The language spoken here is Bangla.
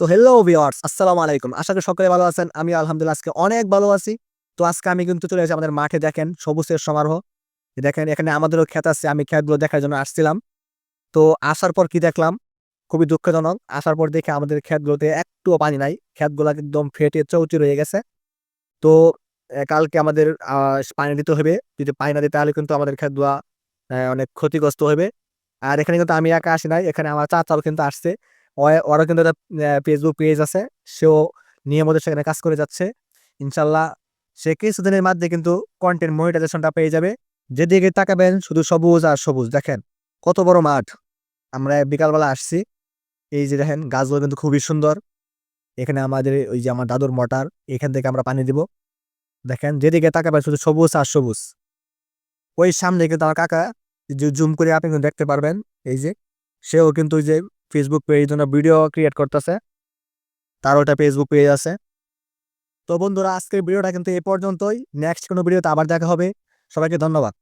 তো হ্যালো ভিওয়ার্স আসসালামু আলাইকুম। আশা করি সকলে ভালো আছেন আমি আলহামদুলিল্লাহ আজকে অনেক ভালো আছি। তো আজকে আমি কিন্তু চলে এসেছি আমাদের মাঠে দেখেন সবুজের সমারোহ। দেখেন এখানে আমাদেরও ক্ষেত আছে আমি ক্ষেতগুলো দেখার জন্য আসছিলাম। তো আসার পর কি দেখলাম? খুবই দুঃখজনক আসার পর দেখে আমাদের ক্ষেতগুলোতে একটুও পানি নাই। ক্ষেতগুলো একদম ফেটে চৌচির হয়ে গেছে। তো কালকে আমাদের পানি দিতে হবে। যদি পানি না দিই তাহলে কিন্তু আমাদের আহ, অনেক ক্ষতিগ্রস্ত হবে। আর এখানে কিন্তু আমি একা আসি নাই এখানে আমার চাচাও কিন্তু আসছে। ওরা- কিন্তু একটা ফেসবুক পেজ আছে, সেও নিয়মিত সেখানে কাজ করে যাচ্ছে। ইনশাল্লাহ সে কিছুদিনের মধ্যে কিন্তু কন্টেন্ট মনিটাইজেশনটা পেয়ে যাবে। যেদিকে তাকাবেন, শুধু সবুজ আর সবুজ। দেখেন, কত বড় মাঠ। আমরা বিকালবেলা আসছি। এই যে দেখেন, গাছগুলো কিন্তু খুবই সুন্দর। এখানে আমাদের ওই যে আমার দাদুর মোটর, এখান থেকে আমরা পানি দিব। দেখেন, যেদিকে তাকাবেন, শুধু সবুজ আর সবুজ। ওই সামনে কিন্তু আমার কাকা জুম করে আপনি কিন্তু দেখতে পারবেন, এই যে, সেও কিন্তু ওই যে ফেসবুক পেজ জন্য ভিডিও ক্রিয়েট করতেছে, তার ওটা ফেসবুক পেজ আছে। তো বন্ধুরা, আজকের ভিডিওটা কিন্তু এ পর্যন্তই। নেক্সট কোনো ভিডিওতে আবার দেখা হবে। সবাইকে ধন্যবাদ।